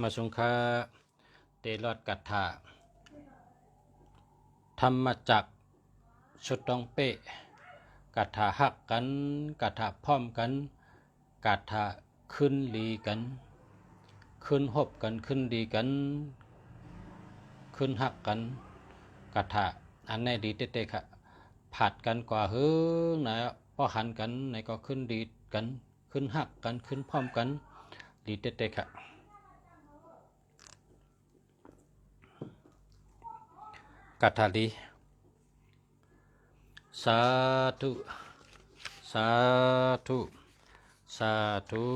มาสงฆาเตลอดกัตถาธรรมจักชุดตองเปะกัตถาหักกันกัตถาพร้อมกันกัตถาขึ้นลีกัน ขึ้นหบกันขึ้นดีกัน ขึ้นหักกันกัตถาอันไหนดีเตะค่ะผัดกันกว่าเฮ้อนะ พอหันกันไหนก็ขึ้นดีกันขึ้นหักกันขึ้นพร้อมกัน ดีเตะๆค่ะกัทธาลีสาธุสาธุสาธุ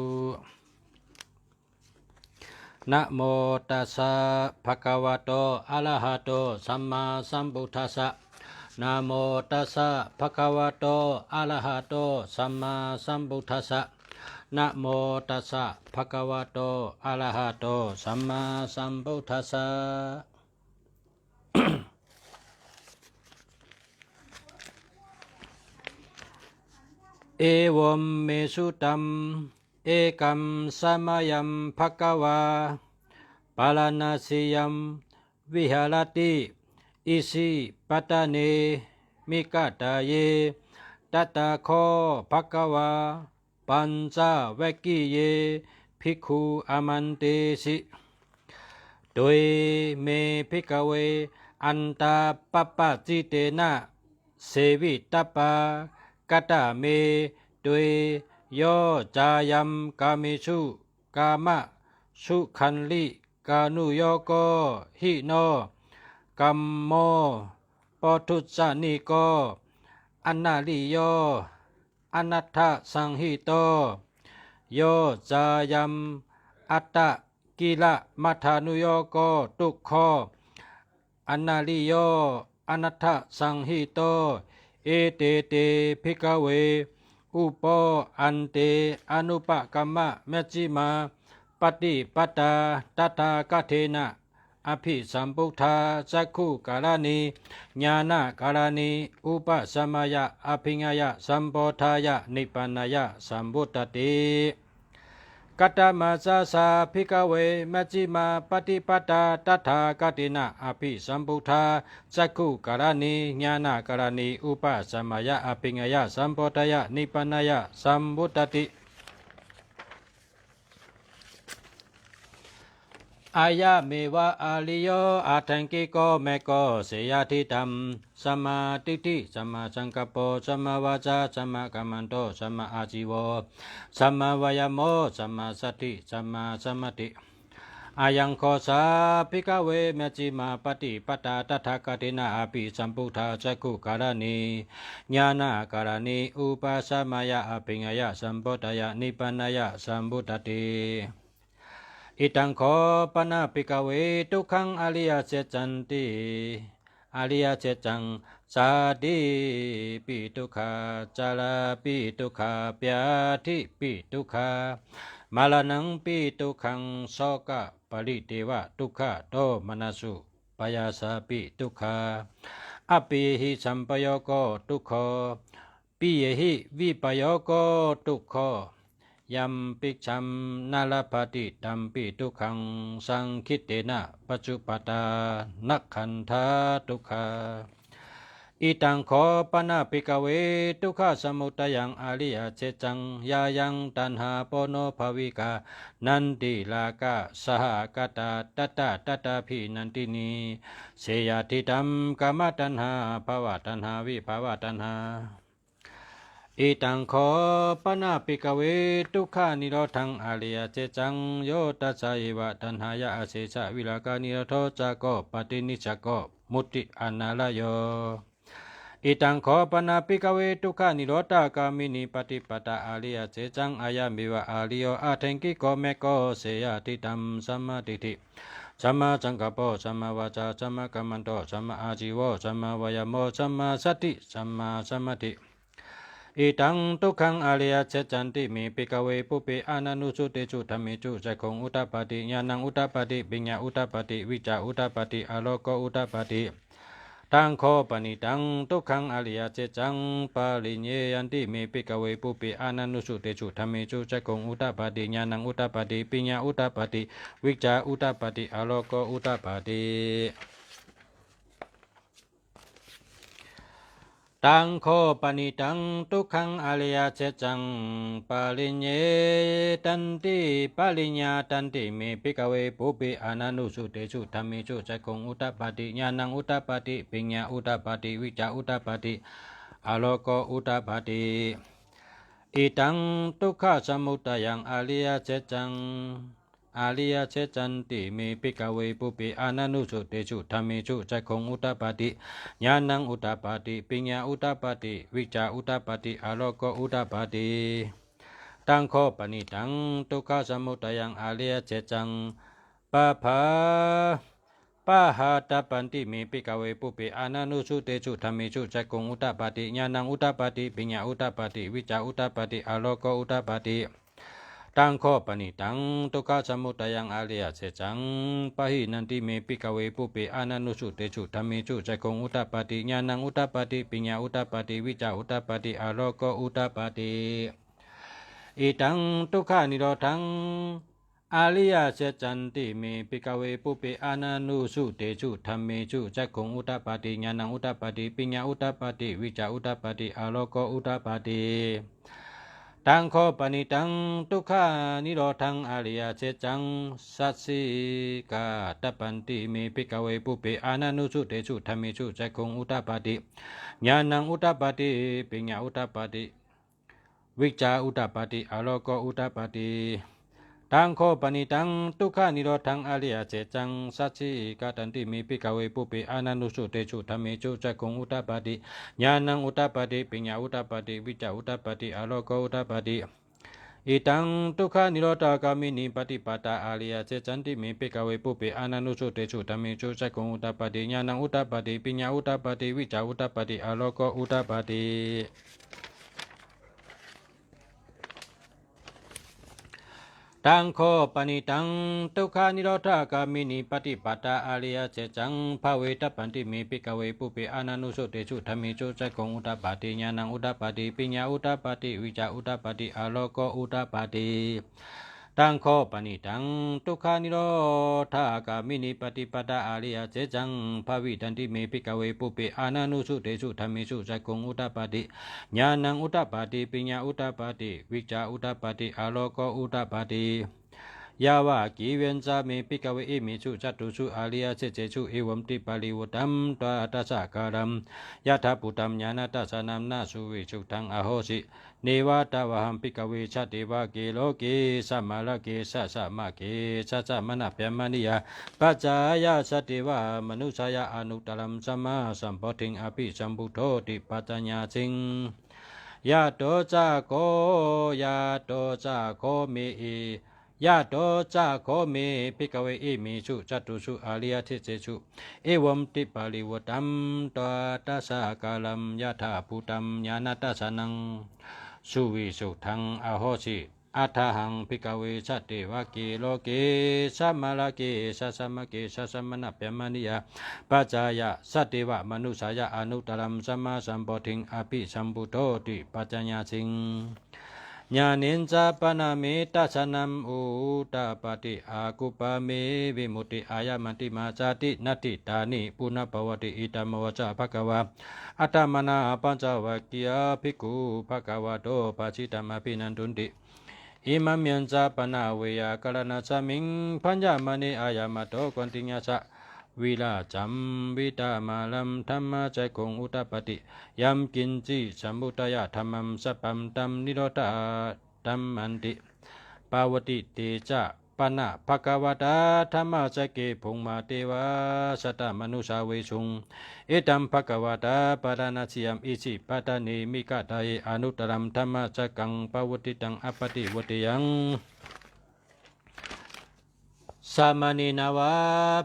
นะโมตัสสะภะคะวะโตอะระหะโตสัมมาสัมพุทธัสสะ นะโมตัสสะภะคะวะโตอะระหะโตสัมมาสัมพุทธัสสะนะโมตัสสะภะคะวะโตอะระหะโตสัมมาสัมพุทธัสสะเอวมเมสุตัมเอกัมสมายัมภะคะวาปาลานาสิยัมวิหารติอิสิ ปัตตาเนมิกาตาเยตตาโคภะควา ปัญจเวกิเย ภิกขุอามันเตสิโดยเมภิกเว อันตาปปปะจิเตนะเสวิตปปากัตตะเมตุยโยจายัมกามิสุกามะสุขันลิกานุโยโกหิโนกัมโม ปทุสานิโกอนาลิโยอนัตถสังหิโต โยจายัมอัตตะกิละมัทานุโยโกตุกขอนาลิโยอนัตถสังหิโต เอเตเตภิกเว อุปอันเตอนุปกรรมะเมจจิมาปฏิปตาตถากเทนะ อภิสัมพุทธาจักขุกาลานีญาณกาลานี อุปสมยะอภิญญายะสัมปทายะนิพพานายะสัมพุตติ กัตตมาสาสาภิกเวมัจจิมาปฏิปตาตถากตินะอภิสัมพุทธาจักขุกรณีญาณกรณีอุปสมยะอภิญญายะสัมปทายะนิพพานายะสัมพุตติ อายะเมวะอาลิโยอาทังกิโกเมโกเสยทิตัมสัมมาทิฏฐิสัมมาสังกัปโปสัมมาวาจาสัมมากัมมันโตสัมมาอาจิวสัมมาวายโมสัมมาสติสัมมาสมาธิอายังโคสาภิกเวเมจิมาปฏิปตาตถาคตินาอภิสัมพุทธาจักขุการณีญาณการณีอุปสมายะอภิญญาสัมปทายะนิพพานายะสัมพุตติ อิตังขอปนาปิกเวทุกขังอริยเจจันติอริยเจจังสาดิปิทุขาจาราปิทุขาปยาธิปิทุขามาลานังปิทุขังโสกะปริเทวะทุกขะโตมนัสสุปยาสาปิทุขาอปิหิสัมปโยโกทุกขปิเยหิวิปโยโกทุกข ยัมปิชัมนาลปฏิตัมปิทุขังสังคิเตนะปัจจุปตานักขันธาทุกขาอิตังขอปนาปิกเวทุกขสมุตยังอริยเจจังยายังตันหาปโนภวิกา นันติลากาสหกตาตตาตตาพินันตินีเสยทิตัมกามตันหาภาวะตันหาวิภาวะตันหา อิตังขอปนาปิกเวทุกขานิโรธังอาริยเจจังโยตัสสะเอวะตันหายะอาเสสะวิลากานิโรโทจักโกปฏินิจักโกมุติอนาลโยอิตังขอปนาปิกเวทุกขานิโรธากามินิปฏิปตาอาริยเจจังอายามิวะอาริโยอาเทงกิโกเมโกเสยติตัมสัมมาทิฏฐิสัมมาสังกัปโปสัมมาวาจาสัมมากัมมันโตสัมมาอาจิวะสัมมาวายโมสัมมาสติสัมมาสมาธิ idang tukang alia cecanti mi pikawe pupi ananusu tecu damicu sekong utapati nyanang utapati binya utapati wica utapati aloko utapati tangko panidang tukang alia cecang palinye yanti mi pikawe pupi ananusu tecu damicu sekong utapati nyanang utapati binya utapati wica utapati aloko utapati ตตปฏิปิญญาอุตตปฏิวิจาอุตตปฏิอโลโกอุตตปฏิ ตังโคปนิตังทุกขังอริยเจจังปาลิเยยันติเมปิกเวปุปิอานันุสุเตจุธรรมเมจุจักกงอุตตปาติญาณังอุตตปาติปิญญาอุตตปาติวิจจาอุตตปาติอโลโกอุตตปาติ ตังโคปนิตังทุกขังอริยเจจังปาลิเยตันติปาลิญญาตันติเมปิกเวปุปิอานันุสุเตชุธรรมิชุจักคงอุตตปาติญาณังอุตตปาติปิญญาอุตตปาติวิจาอุตตปาติอโลโกอุตตปาติอิตังทุกขสมุตยังอริยเจจัง อาริยเจจันติเมปิกเวปุปิอานันุสุเตชุธรรมิชุจักคงอุตตปาติ ญาณังอุตตปาติปิญญาอุตตปาติวิจาอุตตปาติอโลโกอุตตปาติตังโคปนิตังทุกขสมุทัยังอาเลียเจจังปะภาปะหาตปันติเมปิกเวปุเปอานานุสุเตจุธรรมิจุจักกุงอุตตปาติญาณังอุตตปาติปิญญาอุตตปาติวิจาอุตตปาติอโลโกอุตตปาติ ตังโคปนิตังทุกขสมุทัยังอาเลียเสจังปะหินันติเมปิกเวปุเปอานันุสุเตจุธรรมิจุจักคงอุตตปาติญาณังอุตตปาติปิญญาอุตตปาติวิจาอุตตปาติอโลโกอุตตปาติอิตังทุกขานิโรธังอาลิยาเสจันติเมปิกเวปุเปอานันุสุเตจุธรรมิจุจักคงอุตตปาติญาณังอุตตปาติปิญญาอุตตปาติวิจาอุตตปาติอโลโกอุตตปาติ ตังโคปนิตังทุกขานิโรธังอริยเจจังสัสสิกาตปันติเมปิกเวปุเปอานานุสุเตสุธรรมิสุจักคงอุตตปาติญาณังอุตตปาติปิญญาอุตตปาติวิจาอุตตปาติอโลโกอุตตปาติ ตังโคปนิตังทุกขานิโรธังอริยเจจังสัจฉิกาตันติมีปิกเวปุเปอานันุสุเตชุธรรมิจุจักคงอุตตปาติญาณังอุตตปาติปิญญาอุตตปาติวิจาอุตตปาติอโลโกอุตตปาติอิตังทุกขานิโรธากามินิปฏิปตาอาริยเจจันติมีปิกเวปุเปอานันุสุเตชุธรรมิจุจักคงอุตตปาติญาณังอุตตปาติปิญญาอุตต ติวิจาอุตตปาติอโลโกอุตตปาติ ตังโคปนิตังทุกขานิโรธากามินิปฏิปตาอาริยเจจังภาเวตปันติมีปิกเวปุเปอานานุสุเตชุธรรมิจุจักคงอุตตปาติญาณังอุตตปาติปิญญาอุตตปาติวิจาอุตตปาติอโลโกอุตตปาติ ตังโคปนิตังทุกขานิโรธากามินิปฏิปตาอาริยเจจังภาวิตันติมีปิกเวปุเปอานานุสุเตชุธรรมิจุจักคงอุตตปาติญาณังอุตตปาติปิญญาอุตตปาติวิจาอุตตปาติอโลโกอุตตปาติ या वा किव्यञ्चामेऽपि कवयिमिषु चतुषु आलियासेचेषु एवं त्रिपलिवुतं त्वाटसाकारं यथा पुटं ज्ञानटसनं न सुविशुद्धम् अहोसि नेवाटवहम्पि कवे च देवाके लोके समलके स समके स समनभ्यमनिया पचाय स देवा मनुषय अनुतलं सम सम्पतिम् अपि सम्बुद्धोति पतन्यासिं यातो च को यातो च को मे ยะถาปุตัมญาณตัสสะนัมนาสุวิชุทังอโหสิเนวาตวะหัมปิกเวชติวาเกโลเกสัมมาลเกสัสสะมะเกสัสสะมนะเปียมนิยาปัจายาตุสุอภิสัมพุทโธติปัจจญาสิยะโตจะโกยะโตจะโคเมภิกเวอิมิชุจตุชุอาลิยทิเจชุเอวมติปาลิวตัมตวตัสสะกาลัมยะถาภูตัมญาณตัสสนังสุวิสุทังอโหสิอัฏฐหังภิกเวสัตติวะเกโลเกสัมมาลเกสัสมะเกสัสมณะเปมนิยาปัจจายะสัตติวะมนุสายะอนุตตรัมสัมมาสัมปทิงอภิสัมพุโธติปัจจญาสิง ญาณินจาปนามิตัสนัมอุตาปฏิอากุปามิวิมุตติอายามันติมาจาตินัตติตานิปุณปวติอิตามวจาภควาอัตตมนาปัญจวัคคียภิกขุภควาโตปัจิตามปินันตุนติอิมัมยัญจาปนาเวยากรณาสมิงพัญญามณีอายามาโตกวนติญญาสะ วิลาจัมวิตามาลัมธรรมะใจคงอุตปฏิยัมกินจิสัมบุตยะธรรมมสัพพัมตัมนิโรธาตัมมันติปาวติเตจะปนะภะคะวตาธรรมะสเกภุงมาเตวะสตมนุสาเวชุงเอตัมภะคะวตาปารณสิยัมอิสิปัตานิมิกะไดอนุตรัมธรรมะสกังปาวติตังอปติวติยัง สามณีนาวา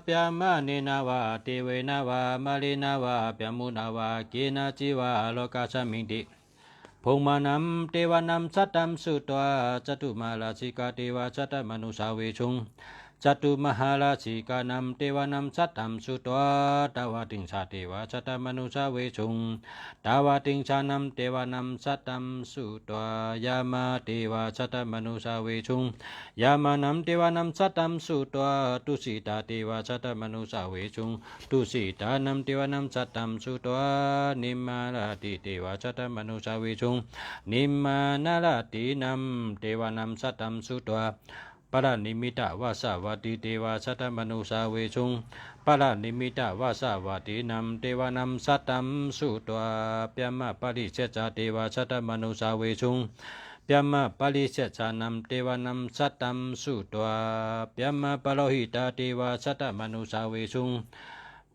ปยามานีนาวาเทเวนาวามาลีนาวาปยามุนาวาเกนาจิวาโลกาสมิงติพงมานำเทวานำสัตตัมสุตวาจตุมาลาสิกาเทวาจัตมนุสาเวชุง จตุมหาราชิกานัมเทวานัมสัตตมสุตวาตาวาติงชาเทวาสัตตมนุสาเวชุงตาวาติงชานัมเทวานัมสัตตมสุตวายามาเทวาสัตตมนุสาเวชุงยามานัมเทวานัมสัตตมสุตวาตุสิตาเทวาสัตตมนุสาเวชุงตุสิตานัมเทวานัมสัตตมสุตวานิมมาลาติเทวาสัตตมนุสาเวชุงนิมมานาลาตินัมเทวานัมสัตตมสุตวา ปรนิมิตาวาสวัติเทวาสัตมนุสาเวชุงปรนิมิตาวาสวัตินำเทวานำสัตตมสุตวาเปียมะปริเชจาเทวาสัตมนุสาเวชุงเปียมะปริเชจานำเทวานำสัตตมสุตวาเปียมะปโลหิตาเทวาสัตตมนุสาเวชุง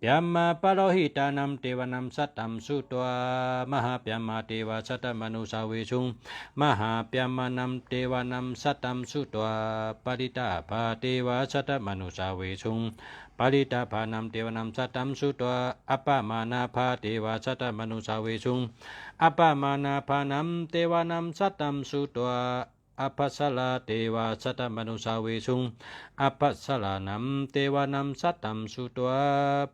ยมมาปโลหิตานัมเทวนัมสัตตัมสุตัวมหาปยมาเทวสัตตมนุสาเวชุงมหาปยมานัมเทวนัมสัตตัมสุตัวปริตาภาเทวสัตตมนุสาเวชุงปริตาภานัมเทวนัมสัตตัมสุตัวอัปปมานาภาเทวสัตตมนุสาเวชุงอัปปมานาภานัมเทวนัมสัตตัมสุตัว อภัสสลาเทวาสัตมนุสาเวชุงอปัสสลานัมเทวานัมสัตตัมสุตัว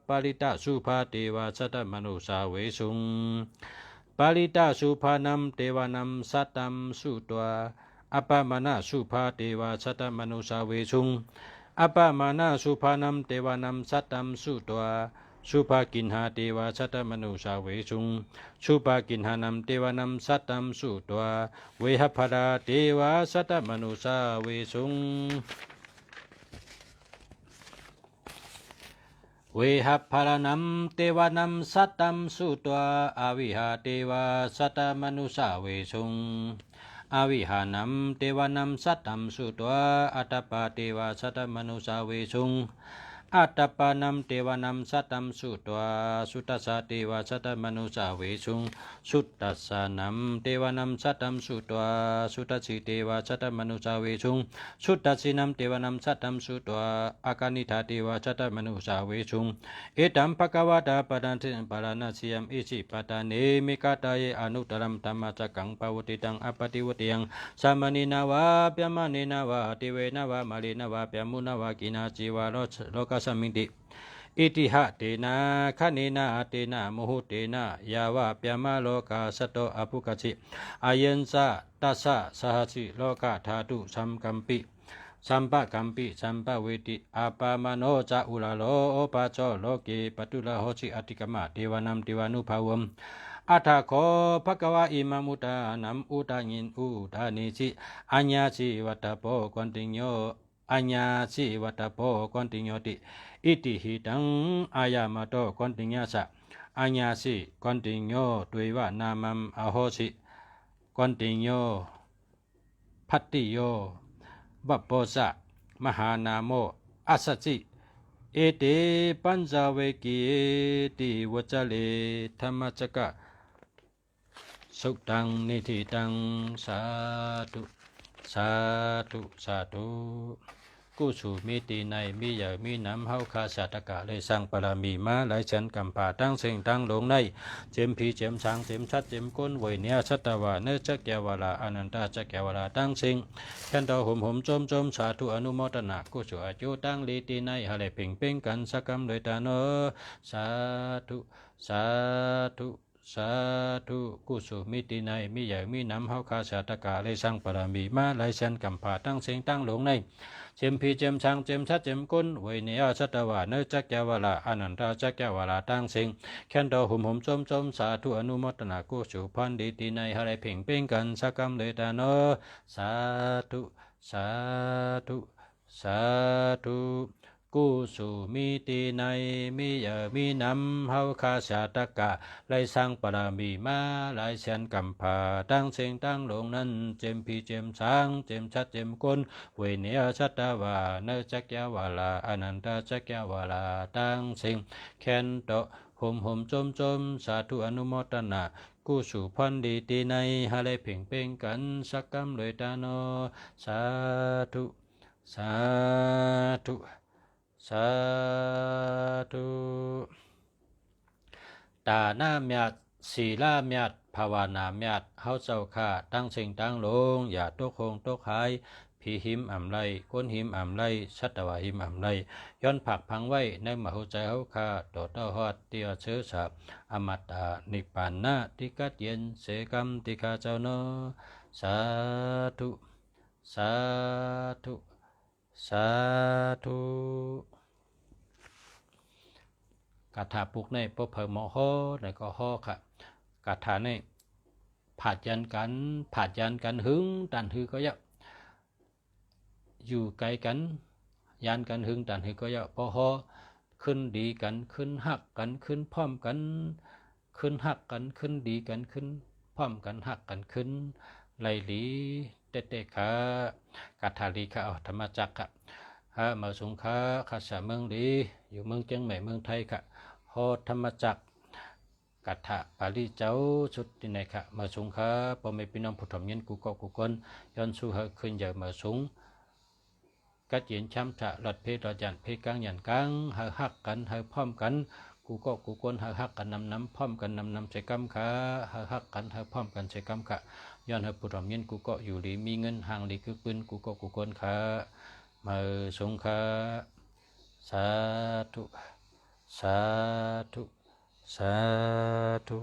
ปริตาสุภาเทวาสัตมนุสาเวสุงปริตาสุภานัมเทวานัมสัตตัมสุตัวอปมานาสุภาเทวาสัตมนุสาเวสุงอปมานาสุภานัมเทวานัมสัตตัมสุตัว สุภากินหาเทวาสัตมนุสาเวสุงสุภากินหานัมเทวานัมสัตตัมสุตัวเวหพราเทวาสัตมนุสาเวสุงเวหัพารนัมเทวานัมสัตตัมสุตัวอวิหาเทวาสัตมนุสาเวสุงอวิหานัมเทวานัมสัตตัมสุตัวอัตปาเทวาสัตตมนุสาเวสุง อัตปานัมเทวานัมสัตตัมสุตัวสุตตสสะเทวาสัตตมนุสาเวสุงสุตัสสะนัมเทวานัมสัตตัมสุตัวสุตตสิเทวาสัตตมนุสาเวสุงสุตัสสินัมเทวานัมสัตตัมสุตัวอาการนิธาเทวาสัตตมนุสาเวชุงเอตัมภะกวาตาปดันติปารานาสียมอิสิปตาเนมิกาตายอนุตรัมธรรมจักกังปาวติตังอปติวติยังสามณีนาวาเปียมานีนาวาติเวนาวามาลีนาวาเปียมุนาวากินาจีวาโลโลกสมิติอิติหะเตนะขะเนนะเตนะโมหุเตนะยาวะเปียมาโลกาสตโตอภุกจิอายันสะตัสสะสหสิโลกาธาตุสัมกัมปิสัมปะกัมปิสัมปะเวติอาปามโนจาอุลาโลโอปาโจโลเกปตุลาโหสิอติกมะเทวานัมเทวานุภาวมอัฏฐโคภะกวะอิมามุตานัมอุตางินอุทานิสิอัญญาสิวัตตโปกวนติโย อัญญาสิวัตตโปกวนติญโยติอิติหิตังอายามโตกว กู้สู่มิติในมีใหญ่มีน้ำเฮาคาสาตกะเลยสร้างปรามีมาหลายฉันกำป่าตั้งเสียงตั้งลงใน เจมพีเจมช้างเจมชัดเจมก้นไวยเนียชัตตวาเนจักแกวลาอนันตาจักแกวลาตั้งสิงแค่นดอหมหมจมจมสาธุอนุโมทนากุศลอายุตั้งลีตีในฮะเลเพ่งเพ่งกันสักกรรมเลยตาโนสาธุสาธุ สาธุกุสุมิติในมีใหญ่มีน้ำเฮาคาสาตกะเลยสร้างปรามีมาหลายฉันกำป่าตั้งเสียงตั้งหลงในเจมพีเจมช้างเจมชัดเจมกุนเวยเนียชัตวาเนจักแกวลาอนันตาจักแกวลาตั้งสิงแคนดอหุมหุมจมจมสาธุอนุโมทนากุสุพันดีตีในฮะไรเพ่งเพ่งกันสักกรรมเลยตาโนสาธุสาธุสาธุ กุสุมิติในมีเยอมีน้ำเฮาคาสาตกะไลสร้างปรามีมาลายแสนกำพาตั้งเสียงตั้งลงนั้นเจมพีเจมช้างเจมชัดเจมกุนเวเนียชัตตาวาเนจักยาวาลาอนันตจักยาวาลาตั้งสิงแคนโตหมหมจมจมสาธุอนุโมทนากุสุพันดีตีในฮาเลเพ่งเพ่งกันสักกรรมเลยตาโนสาธุสาธุ สาธุตาหน้าเมียดสีลาเมียดภาวนาเมียดเฮาเจ้าข้าตั้งสิ่งตั้งลง อย่าตกคงตกหายผีหิมอ่ำไรก้นหิมอ่ำไรชัตวาหิมอ่ำไรย้อนผักพังไว้ในมหุใจเฮาคาโตเต้าฮอดเตียเชื้อสาบอมตะนิพพานะติกัดเย็นเสกรรมติกาเจ้าเนอสาธุ สาธุ สาธุ กาถาปุกในปะเพอหมอฮอในก็ฮอค่ะกาถาในผาดยันกันผาดยันกันหึงตันหือก็ยะอยู่ไกลกันยันกันหึงตันหือก็ยะปอฮอขึ้นดีกันขึ้นหักกันขึ้นพร้อมกัน ขึ้นหักกันขึ้นดีกันขึ้นพร้อมกันหักกันขึ้นไหลหลีเตเตคะกาถาลีคะเอาธรรมจักระฮะมาสงค้าข้าสาเมืองดีอยู่เมืองเจียงใหม่เมืองไทยค่ะ ธรรมจักกัตถะปาลีเจ้าชุดที่ไหนคะมาสูงค่ะปอไม่พี่น้องผู้ถมยินกูก็กูคนย้อนสู้เหอขึ้นเยอะมาสูงกัดเย็นช้ำฉะหลอดเพศหลอดยันเพศกลางยันกลางเหอหักกันเหอพร้อมกันกูก็กูคนเหอหักกันนำน้ำพร้อมกันนำน้ำใส่กำค่ะเหอหักกันเหอพร้อมกันใส่กำค่ะย้อนเหอผู้ถมยินกูก็อยู่ดีมีเงินห่างดีคือปืนกูก็กูคนค่ะมาสูงค่ะสาธุ สาธุ สาธุ